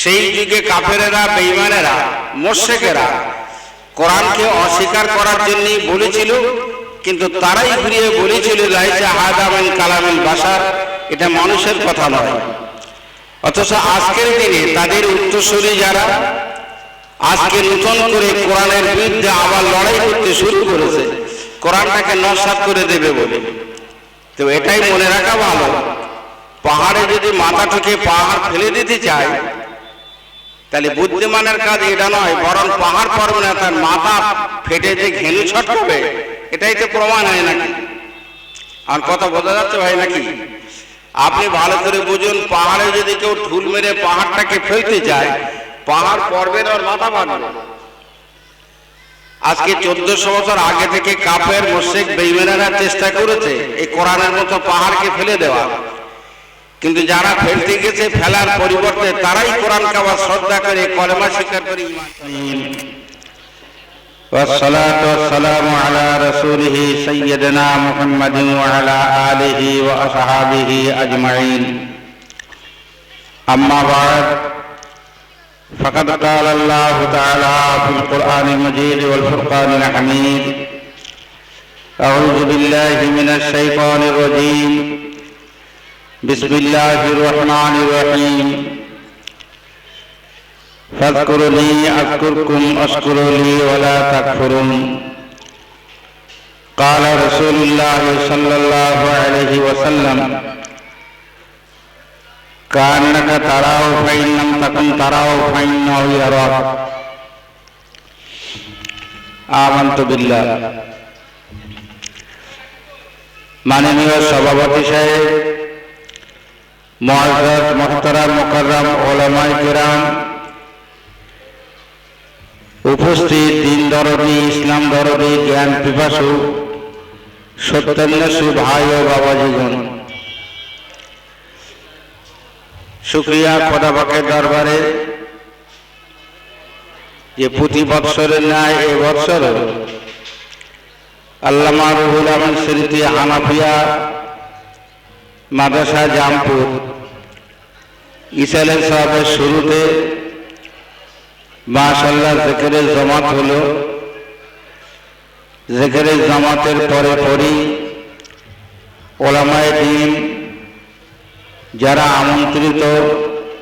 সেই যুগে কাফেরেরা বেইমানেরা মোশেকেরা কোরআনকে অস্বীকার করার জন্যই বলেছিল, কিন্তু তারাই ঘুরিয়ে বলেছিল, লাইসা হাদামিন কালামিল বাসার এটা মানুষের কথা নয়। অথচ আজকের দিনে তাদের উত্তরসূরি যারা, আজকে নতুন করে কোরআনের বিরুদ্ধে আবার লড়াই করতে শুরু করেছে, কোরআনটাকে নস্বাত করে দেবে বলে। তো এটাই মনে রাখা ভালো। পাহাড়ে যদি মাথা ঠুকে পাহাড় ফেলে দিতে চায় তাহলে বুদ্ধিমানের কাজ এটা নয়, বরং পাহাড় পর্ব না তার মাথা ফেটে যে ঘেনু ছটকাবে, এটাই তো প্রমাণ হয় নাকি? আর কথা বোঝা যাচ্ছে ভাই নাকি? আপনি ভালো করে বুঝুন, পাহাড়ে যদি কেউ ঠুল মেরে পাহাড়টাকে ফেলতে চায় পাহাড় পর্বের আর মাথা বাঁধবে আজকে চোদ্দশো বছর আগে থেকে কাপের মোশেক বেইমেনারা চেষ্টা করেছে, এই কোরআনের মতো পাহাড়কে ফেলে দেওয়া কিন্তু যারা ফেলতে গেছে ফেলার পরিবর্তে তারাই কোরআন কাবা শ্রদ্ধা করে কলেমা স্বীকার করে ঈমান আনে। والصلاة والسلام على رسوله سيدنا محمد وعلى آله وأصحابه أجمعين أما بعد فقد قال الله تعالى في القرآن المجيد والفرقان الحميد أعوذ بالله من الشيطان الرجيم بسم الله الرحمن الرحيم فاذكرني أذكركم أشكروا لي ولا تكفرون قال رسول الله صلى الله عليه وسلم كأنك تراه فإن لم تكن تراه فإنه يراك آمنت بالله মাননীয় সভাপতি সাহেব মহাজত মোহতারাম, মোকাররাম, ওলামাই কিরাম। উপস্থিত দিন দরদি, ইসলাম দরদি, জ্ঞান পিপাসু সত্যান্বেষী ভাই ও বাবাজিগণ। শুক্রিয়া খোদাবাকের দরবারে যে প্রতি বৎসরের ন্যায় এ বৎসর আল্লামা রুহুল আহমদ স্মৃতি হানাফিয়া মাদ্রাসা জামপুর ইসালের সাহেবের শুরুতে মাশাল্লাহ জেকেরের জমাত হলো। জেকেরের জমাতের পরে পরই ওলামায় দিন যারা আমন্ত্রিত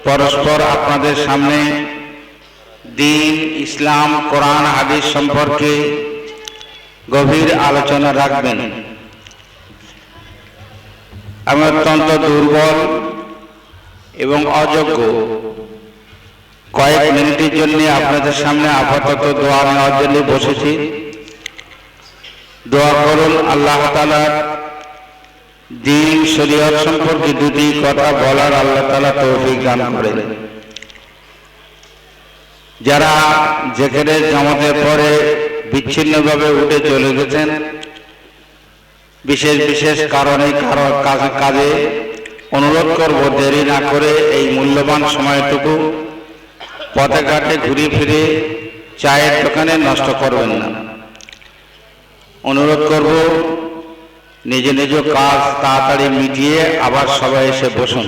পরস্পর আপনাদের সামনে দিন, ইসলাম, কোরআন, হাদিস সম্পর্কে গভীর আলোচনা রাখবেন। আমি অত্যন্ত দুর্বল এবং অযোগ্য। কয়েক মিনিটের জন্য আপনাদের সামনে আপাতত দোয়া নেওয়ার জন্য বসেছি। দোয়া করুন আল্লাহ তালার দিন শরীয়ত সম্পর্কে দুটি কথা বলার আল্লাহ তালা তৌফিক দান করেন। যারা যেখানে জামাতের পরে বিচ্ছিন্নভাবে উঠে চলে গেছেন, বিশেষ বিশেষ কারণে কারও কাজে অনুরোধ করব দেরি না করে এই মূল্যবান সময়টুকু পথে ঘাটে ঘুরে ফিরে চায়ের দোকানে নষ্ট করবেন না। অনুরোধ করব নিজ নিজ কাজ তাড়াতাড়ি মিটিয়ে আবার সবাই এসে বসুন।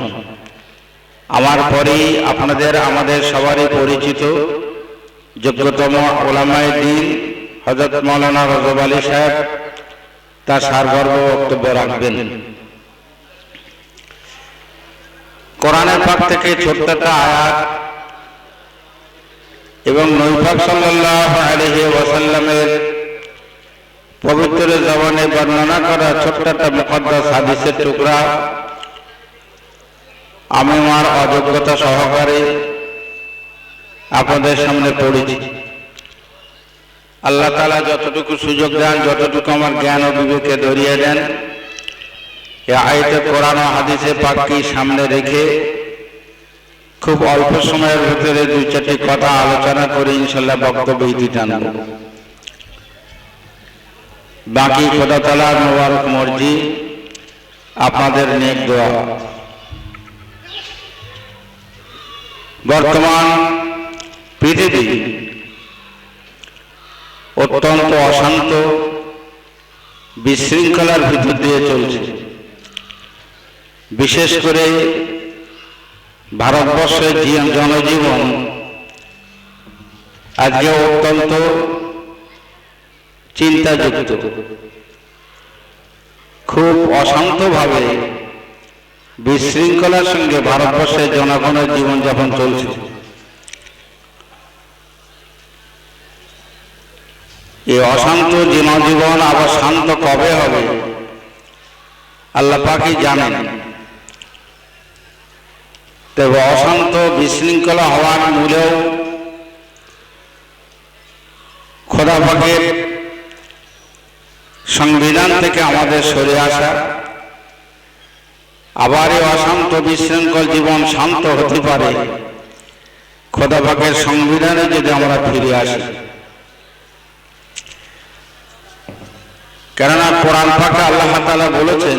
আমার পরেই আপনাদের, আমাদের সবারই পরিচিত যোগ্যতম ওলামায় দিন হজরত মৌলানা রজব আলী সাহেব, তার সারগর্ব বক্তব্য রাখবেন। কোরআনের পাক থেকে ছোট্ট একটা আয়াত এবং নৈফাক সাল্লাহ আলহি ওয়াসাল্লামের পবিত্র জবানে বর্ণনা করা ছোট্ট একটা মুকদ্দাস হাদিসের টুকরা। আমি আমার অযোগ্যতা সহকারে আপনাদের সামনে পড়েছি। আল্লাহ তালা যতটুকু সুযোগ দেন, যতটুকু আমার জ্ঞান ও বিবেকে ধরিয়ে দেন এ আয়তে কোরআন হাদিসে সামনে রেখে খুব অল্প সময়ের ভিতরে দুই চারটি কথা আলোচনা করে ইনশাল্লাহ বক্তব্য ইতি টানব বাকি খোদা তালার মোবারক মর্জি, আপনাদের নেক দোয়া। বর্তমান পৃথিবী অত্যন্ত অশান্ত, বিশৃঙ্খলার ভিতর দিয়ে চলছে। বিশেষ করে ভারতবর্ষের জনজীবন আজকে অত্যন্ত চিন্তাযুক্ত। খুব অশান্তভাবে বিশৃঙ্খলার সঙ্গে ভারতবর্ষের জনগণের জীবনযাপন চলছে। এই অশান্ত জনজীবন আবার শান্ত কবে হবে? আল্লাহ পাকই জানেন। তবে অশান্ত বিশৃঙ্খলা হওয়ার মূলেও খোদা পাকের সংবিধান থেকে আমাদের সরে আসা আবার এই অশান্ত বিশৃঙ্খল জীবন শান্ত হতে পারে খোদা পাকের সংবিধানে যদি আমরা ফিরে আসি। কেননা কোরআন পাকে আল্লাহ তাআলা বলেছেন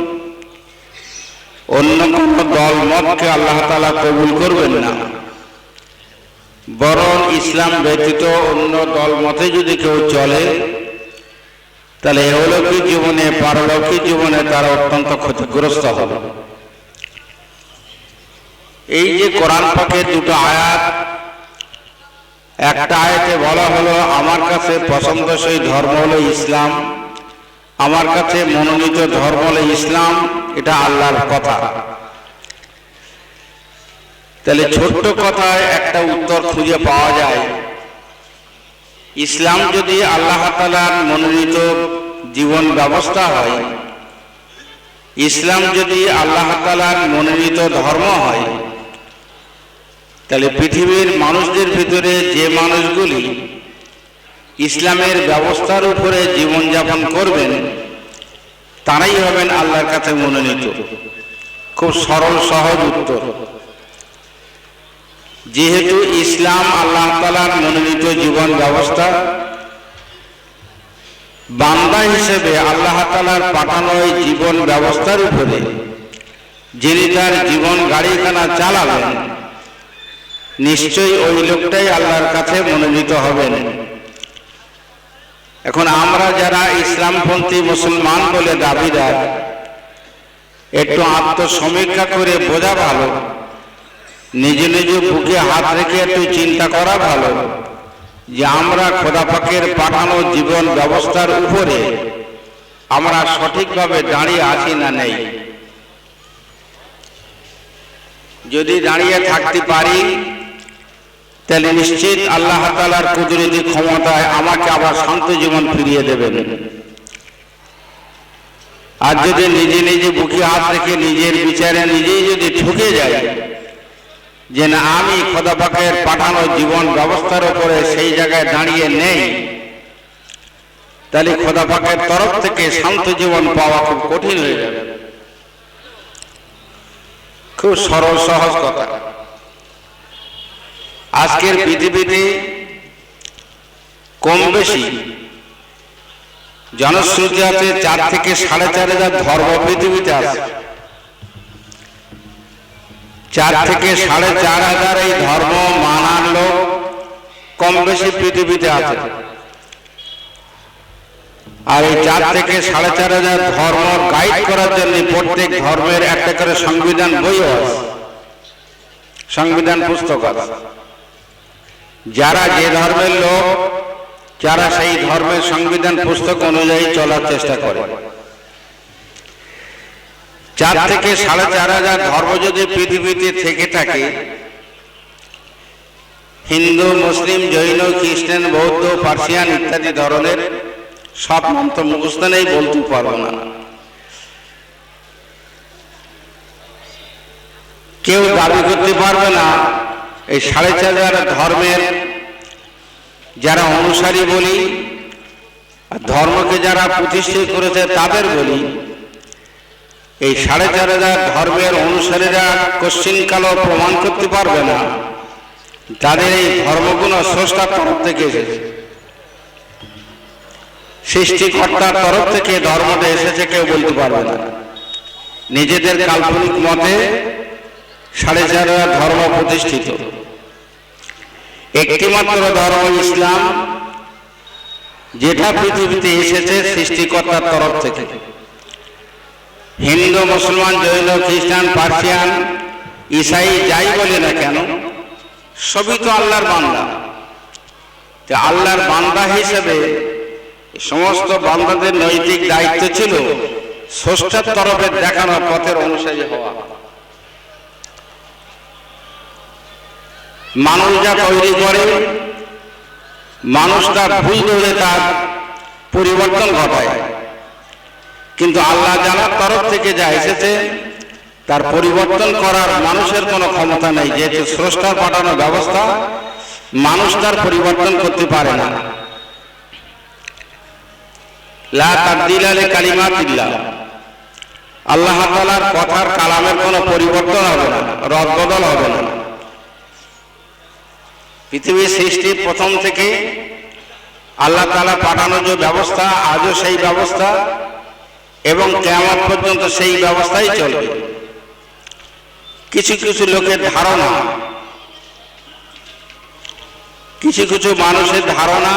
অন্য কোন দল মতকে আল্লাহ তালা কবুল করবেন না। বরং ইসলাম ব্যতীত অন্য দল মতে যদি কেউ চলে, তাহলে এহলৌকিক জীবনে, পারলৌকিক জীবনে তারা অত্যন্ত ক্ষতিগ্রস্ত হবে। এই যে কোরআন পাকের দুটো আয়াত, একটা আয়াতে বলা হলো, আমার কাছে পছন্দসই ধর্ম হলো ইসলাম। আমার কাছে মনোনীত ধর্ম হলে ইসলাম, এটা আল্লাহর কথা। তাহলে ছোট্ট কথায় একটা উত্তর খুঁজে পাওয়া যায়। ইসলাম যদি আল্লাহ তালার মনোনীত জীবন ব্যবস্থা হয়, ইসলাম যদি আল্লাহ তালার মনোনীত ধর্ম হয়, তাহলে পৃথিবীর মানুষদের ভিতরে যে মানুষগুলি ইসলামের ব্যবস্থার উপরে জীবনযাপন করবেন, তারাই হবেন আল্লাহর কাছে মনোনীত। খুব সরল, সহজ উত্তর। যেহেতু ইসলাম আল্লাহ তালার মনোনীত জীবন ব্যবস্থা, বান্দা হিসেবে আল্লাহ তালার পাঠানো জীবন ব্যবস্থার উপরে যিনি তার জীবন গাড়িখানা চালাবেন, নিশ্চয়ই ওই লোকটাই আল্লাহর কাছে মনোনীত হবেন। এখন আমরা যারা ইসলামপন্থী মুসলমান বলে দাবিদার, একটু আত্মসমীক্ষা করে বোঝা ভালো, নিজে নিজে বুকে হাত রেখে একটু চিন্তা করা ভালো, যে আমরা খোদাপাকের পাঠানো জীবন ব্যবস্থার উপরে আমরা সঠিকভাবে দাঁড়িয়ে আছি না নেই। যদি দাঁড়িয়ে থাকতে পারি তাহলে নিশ্চিত আল্লাহ তালার কুদরতি ক্ষমতায় আমাকে আবার শান্ত জীবন ফিরিয়ে দেবেন। আর যদি নিজে নিজে বুকে হাত রেখে নিজের বিচারে নিজেই যদি ঠুকে যায় যে না, আমি খোদাপাকের পাঠানো জীবন ব্যবস্থার উপরে সেই জায়গায় দাঁড়িয়ে নেই, তাহলে খোদাপাকের তরফ থেকে শান্ত জীবন পাওয়া খুব কঠিন হয়ে যাবে। খুব সরল, সহজ কথা। আজকের পৃথিবীতে কম বেশি জনশ্রুতি আছে চার থেকে সাড়ে চার হাজার ধর্ম পৃথিবীতে আছে। চার থেকে সাড়ে চার হাজার এই ধর্ম মানার লোক কম বেশি পৃথিবীতে আছে। আর এই চার থেকে সাড়ে চার হাজার ধর্ম গাইড করার জন্য প্রত্যেক ধর্মের একটা করে সংবিধান বইও আছে। সংবিধান পুস্তক আছে। যারা যে ধর্মের লোক, যারা সেই ধর্মের সংবিধান পুস্তক অনুযায়ী চলার চেষ্টা করে। চার থেকে সাড়ে চার হাজার ধর্ম যদি পৃথিবীতে থেকে থাকে, হিন্দু, মুসলিম, জৈন, খ্রিস্টান, বৌদ্ধ, পার্সিয়ান ইত্যাদি ধরনের সব তো মুখস্থ নেই, বলতে পারব না। কেউ দাবি করতে পারবে না এই সাড়ে চার হাজার ধর্মের যারা অনুসারী বলি ধর্মকে যারা প্রতিষ্ঠিত করেছে তাদের বলি, এই সাড়ে চার হাজার ধর্মের অনুসারীরা কোশ্চিন কালো প্রমাণ করতে পারবে না। তাদের এই ধর্মগুলো স্রষ্টার তরফ থেকে এসেছে। সৃষ্টিকর্তার তরফ থেকে ধর্মটা এসেছে কেউ বলতে পারবে না। নিজেদের কাল্পনিক মতে সাড়ে চার ধর্ম প্রতিষ্ঠিত। একটিমাত্র ধর্ম ইসলাম, যেটা পৃথিবীতে এসেছে সৃষ্টিকর্তার তরফ থেকে। হিন্দু, মুসলমান, জৈন, খ্রিস্টান, পার্সিয়ান, ইসাই, যাই বলে না কেন, সবই তো আল্লাহর বান্দা। তো আল্লাহর বান্দা হিসেবে সমস্ত বান্দাদের নৈতিক দায়িত্ব ছিল স্রষ্টার তরফে দেখানো পথের অনুসারী হওয়া। মানুষ যা তৈরি করে, মানুষ তার ভুল ধরে তার পরিবর্তন ঘটায়। কিন্তু আল্লাহ জানার তরফ থেকে যা এসেছে, তার পরিবর্তন করার মানুষের কোনো ক্ষমতা নেই। যেহেতু স্রষ্টার পাঠানো ব্যবস্থা, মানুষ তার পরিবর্তন করতে পারে না। লা তাবদিল আলী কালিমাতিল্লাহ। আল্লাহ তাআলার কথার কালামের কোনো পরিবর্তন হবে না, রদবদল হবে না। পৃথিবীর সৃষ্টির প্রথম থেকে আল্লাহ তাআলা পাঠানোর যে ব্যবস্থা, আজও সেই ব্যবস্থা এবং কেমন পর্যন্ত সেই ব্যবস্থাই চলবে। কিছু কিছু লোকের ধারণা, কিছু কিছু মানুষের ধারণা,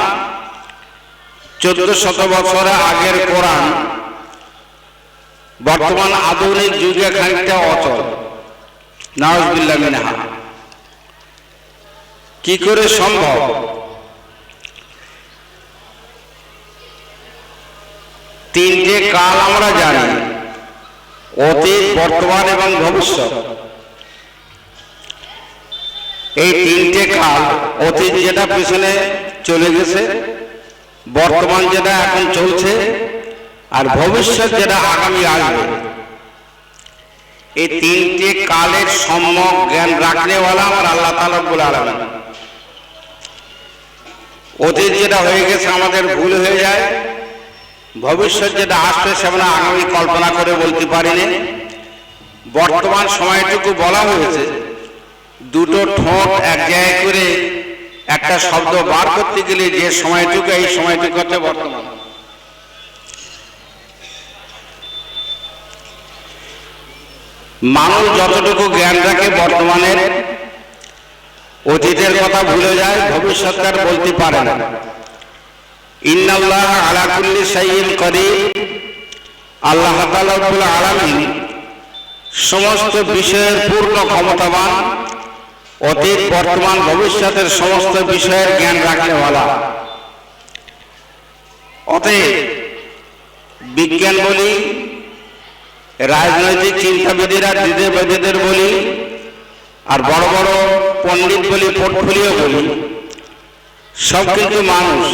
চোদ্দ শত বছর আগের কোরআন বর্তমান আধুনিক যুগে খানিকটা অচল। নওয়াজবিল্লাহ মিনহা। কি করে সম্ভব? তিনটে কাল আমরা জানি, অতীত, বর্তমান এবং ভবিষ্যৎ। এই তিনটে কাল অতীত যেটা পিছনে চলে গেছে, বর্তমান যেটা এখন চলছে, আর ভবিষ্যৎ যেটা আগামী আসবে। এই তিনটে কালের সম্যক জ্ঞান রাখনেওয়ালা আমার আল্লাহ তালা বলে আলাদা অতীত যেটা হয়ে গেছে আমাদের ভুল হয়ে যায়। ভবিষ্যৎ যেটা আসবে সেটা আগামী কল্পনা করে বলতে পারিনি। বর্তমান সময়টুকু বলা হয়েছে, দুটো ঠোঁট এক জায়গায় করে একটা শব্দ বার করতে গেলে যে সময়টুকু, এই সময়টুকু হচ্ছে বর্তমান। মানুষ যতটুকু জ্ঞান রাখে বর্তমানের অতীতের কথা ভুলে যায় ভবিষ্যৎকার বলতে পারে না। ইন্নাল্লাহ আলা কুল্লি শাইইন করিম আল্লাহ তাআলা রব্বুল আলামিন সমস্ত বিষয়ের পূর্ণ ক্ষমতাবান, অতীত, বর্তমান, ভবিষ্যতের সমস্ত বিষয়ের জ্ঞান রাখনেওয়ালা। অতএব বিজ্ঞান বলি, রাজনৈতিক চিন্তাবিদেরা দিদেবেদের বলি আর বড় বড় পণ্ডিত বলি পোর্টফোলিও বলি, সব কিন্তু মানুষ।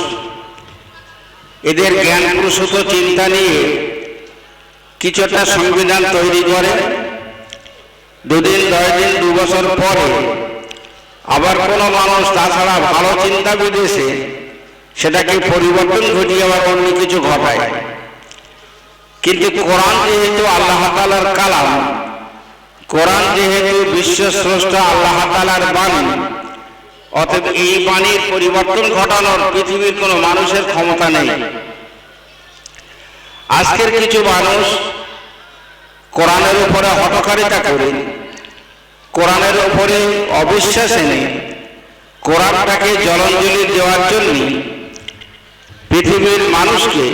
এদের জ্ঞান প্রসূত চিন্তা নিয়ে কিছু একটা সংবিধান তৈরি করে। দুদিন দশ দিন দু বছর পরে আবার কোনো মানুষ তাছাড়া ভালো চিন্তা বিদেশে সেটাকে পরিবর্তন ঘটিয়ে আবার অন্য কিছু ঘটায়। কিন্তু কোরআন যেহেতু আল্লাহ তালার কালাম কোরআন যেহেতু বিশ্ব স্রষ্টা আল্লাহ তালার বাণী, অতএব এই বাণীর পরিবর্তন ঘটানোর পৃথিবীর কোনো মানুষের ক্ষমতা নেই। আজকের কিছু মানুষ কোরআনের উপরে হটকারিতা করে কোরআনের উপরে অবিশ্বাস এনে, কোরআনটাকে জলাঞ্জলি দেওয়ার জন্য পৃথিবীর মানুষকে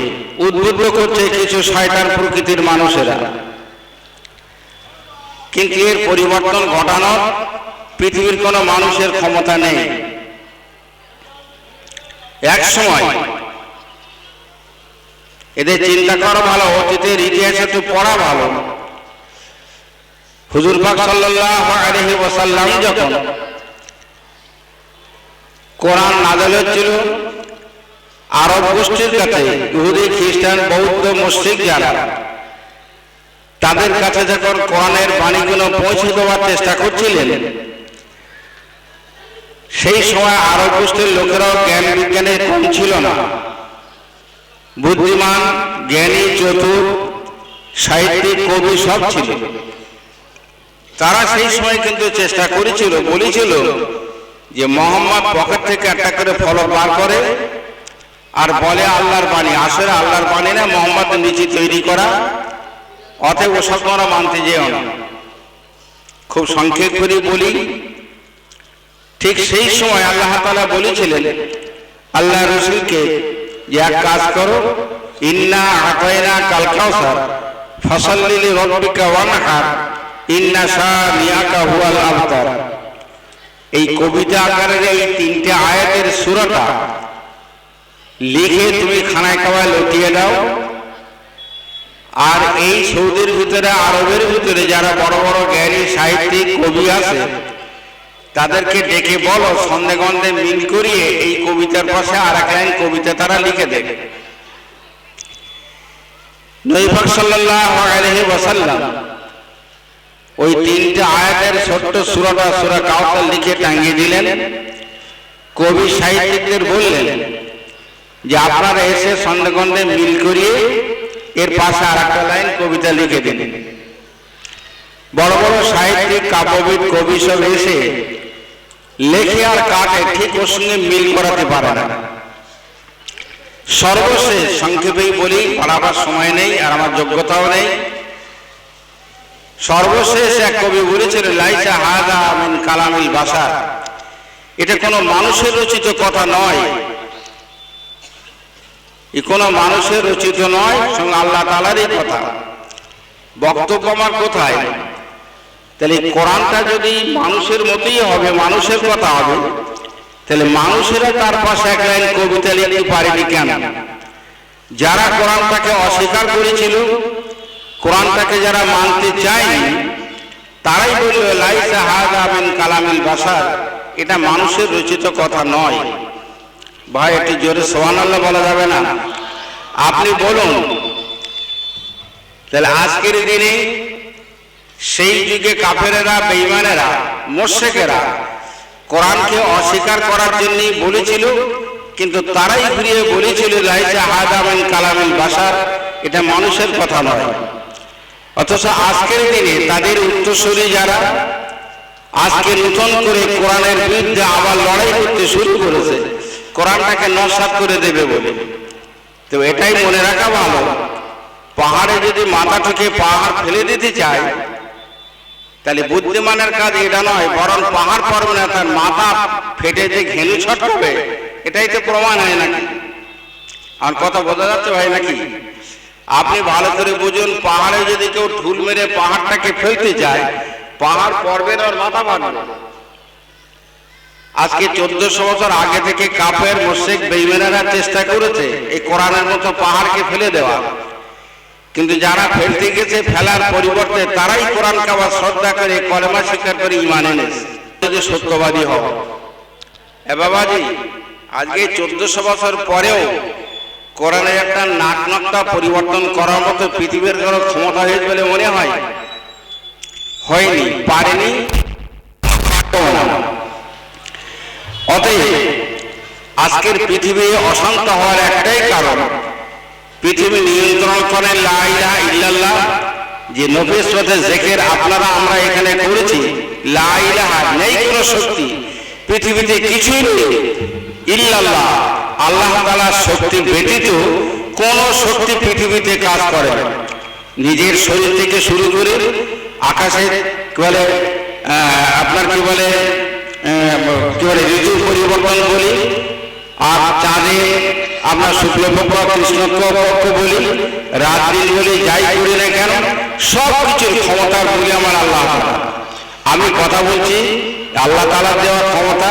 উদ্বুদ্ধ করছে কিছু শয়তান প্রকৃতির মানুষেরা। কিন্তু এর পরিবর্তন ঘটানোর পৃথিবীর কোনো মানুষের ক্ষমতা নেই। এক সময় এদের চিন্তা করা ভালো, অতীতের ইতিহাস একটু পড়া ভালো। হুজুর পাক সাল্লাল্লাহু আলাইহি ওয়াসাল্লাম যখন কোরআন নাযিল হচ্ছিল, আরব গোষ্ঠীর কাছে, ইহুদি, খ্রিস্টান, বৌদ্ধ, মুসলিম যারা তাদের কাছে যখন কোরআনের বাণীগুলো পৌঁছে দেওয়ার চেষ্টা করছিলেন, সেই সময় আরব গোষ্ঠীর লোকেরাও জ্ঞান বিজ্ঞানের কম ছিল না। বুদ্ধিমান, জ্ঞানী, চতুর, সাহিত্যিক, কবি সব ছিল। তারা সেই সময় কিন্তু চেষ্টা করেছিল, বলেছিল যে মোহাম্মদ পকেট থেকে একটা করে ফলক বার করে আর বলে আল্লাহর বাণী, আসলে আল্লাহর বাণী না, মোহাম্মদ নিচে তৈরি করা। অতএব ওসব তোমরা মানতে যেও না। খুব সংক্ষেপ করে বলি, ঠিক সেই সময় আল্লাহ তাআলা বলেছিলেন, আল্লাহ রসুলকে যে এক কাজ করো, ইন্না আতাইনা কাল কাউসার ফসল্লিলি রব্বিকা ওয়ানহার, ইন্না শানিয়াকা হুয়াল আবতার। এই কবিতা আকারের এই তিনটে আয়াতের সুরটা লিখে তুমি খানায় খাওয়ায় লটিয়ে দাও আর এই সৌদির ভিতরে আরবের ভিতরে যারা বড় বড় জ্ঞানী সাহিত্যিক কবি আছে তাদেরকে ডেকে বলো সন্ধে গন্ধে মিল করিয়ে এই কবিতার পাশে আর এক লাইন কবিতা তারা লিখে দেবে। নৈফাক সাল্লাহ আলহি ওয়াসাল্লাম ওই তিনটে আয়াতের ছোট্ট সুরাটা সুরা কাউসার লিখে টাঙ্গিয়ে দিলেন। কবি সাহিত্যিকদের বললেন যে আপনারা এসে সন্দেগন্ধে মিল করিয়ে এর পাশে আর একটা লাইন কবিতা লিখে দিন বড় বড় সাহিত্যিক কাব্যবিদ কবি সব এসে লেখে আর কাটে ঠিক ওর সঙ্গে মিল করাতে পারে না। সর্বশেষ সংক্ষেপেই বলি পড়াবার সময় নেই আর আমার যোগ্যতাও নেই। সর্বশেষ এক কবি বলেছিল লাইসা হাদা মিন কালামিল বাসা এটা কোনো মানুষের রচিত কথা নয় কোনো মানুষের রচিত নয়, সঙ্গে আল্লাহ তালারই কথা। বক্তব্য আমার কোথায়? তাহলে কোরআনটা যদি মানুষের মতোই হবে, মানুষের কথা হবে, তাহলে মানুষেরা তার পাশে এক লাইন কবিতা লিখতে পারেনি কেন? যারা কোরআনটাকে অস্বীকার করেছিল, কোরআনটাকে যারা মানতে চায়নি, তারাই বলল, লাইসা হাদা মিন কালামিল বাসার এটা মানুষের রচিত কথা নয়। ভাই, একটি জোরে সোহান আল্লাহ বলা যাবে না। আপনি বলুন, তাহলে আজকের দিনে সেই যুগে কাফেরেরা বেইমানেরা মোশেকেরা কোরআনকে অস্বীকার করার জন্যই বলেছিল, কিন্তু তারাই ঘুরিয়ে বলেছিল কালামিল বাসার এটা মানুষের কথা নয়। অথচ আজকের দিনে তাদের উত্তরসূরি যারা, আজকে নতুন করে কোরআনের বিরুদ্ধে আবার লড়াই করতে শুরু করেছে। কোরআনটাকে নস্বাত করে দেবে বলে। তো এটাই মনে রাখা ভালো। পাহাড়ে যদি মাথা ঠুকে পাহাড় ফেলে দিতে চায়, তাহলে বুদ্ধিমানের কাজ এটা নয়, বরং পাহাড় পড়বে না তার মাথা ফেটে যে ঘেনু ছটকাবে, এটাই তো প্রমাণ হয় নাকি? আর কথা বোঝা যাচ্ছে ভাই নাকি? আপনি ভালো করে বুঝুন, পাহাড়ে যদি কেউ ঠুল মেরে পাহাড়টাকে ফেলতে যায় পাহাড় পড়বে না ওর মাথা পারবে আজকে চোদ্দশো বছর আগে থেকে কাপের মোশেক বেইমেনারা চেষ্টা করেছে এই কোরআনের মতো পাহাড়কে ফেলে দেওয়া। কিন্তু যারা ফেলতে গেছে ফেলার পরিবর্তে তারাই কোরআন কাবার শ্রদ্ধা করে কলেমা স্বীকার করে ইমান এনেছে। যদি সত্যবাদী হব এ বাবাজি আজকে চোদ্দশো বছর পরেও কোরআনের একটা নাক নকটা পরিবর্তন করার মতো পৃথিবীর কারও ক্ষমতা হয়েছে বলে মনে হয়? হয়নি পারেনি? না। অতএব আজকের পৃথিবী অশান্ত হওয়ার একটাই কারণ, পৃথিবী নিয়ন্ত্রণ করে লা ইলাহা ইল্লাল্লাহ। যে নবীর সাথে জেকের আপনারা, আমরা এখানে করেছি। লা ইলাহা নেই কোনো শক্তি। পৃথিবীতে কিছুই নেই। ইল্লাল্লাহ। আল্লাহ তাআলার শক্তি ব্যতীত কোন শক্তি পৃথিবীতে কাজ করে নিজের শরীর থেকে শুরু করে আকাশের, কি বলে আপনার কি বলে কি বলে ঋতু পরিবর্তন বলি আর চাঁদে আমরা শুক্লপক্ষ, কৃষ্ণপক্ষ বলি রাত্রি বলি যাই করি না কেন, সব কিছুর ক্ষমতার বলি আমার আল্লাহ। আমি কথা বলছি, আল্লাহ তালার দেওয়ার ক্ষমতা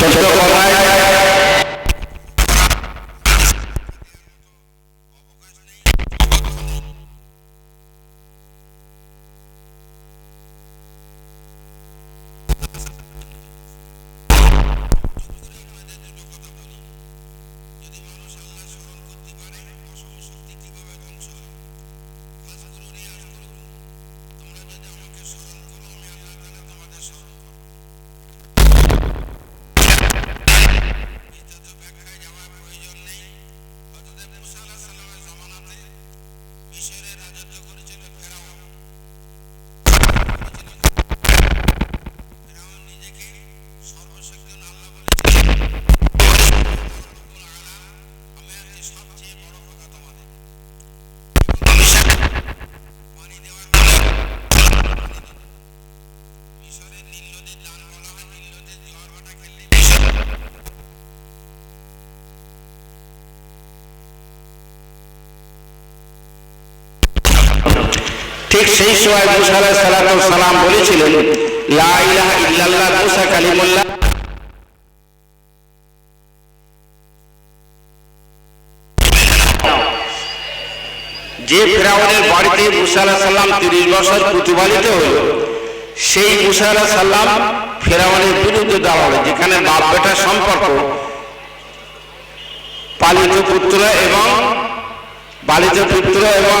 ছোট্ট ঠিক সেই সময় মুসা সালাতু সালাম বলেছিলেন যে ফেরাউনের বাড়িতে মুসা আলাইহিস সালাম তিরিশ বছর প্রতিপালিত হল, সেই মুসা আলাইহিস সালাম ফেরাউনের বিরুদ্ধে যেখানে বাপ বেটার সম্পর্ক, পালিত পুত্র এবং পালিত পুত্র এবং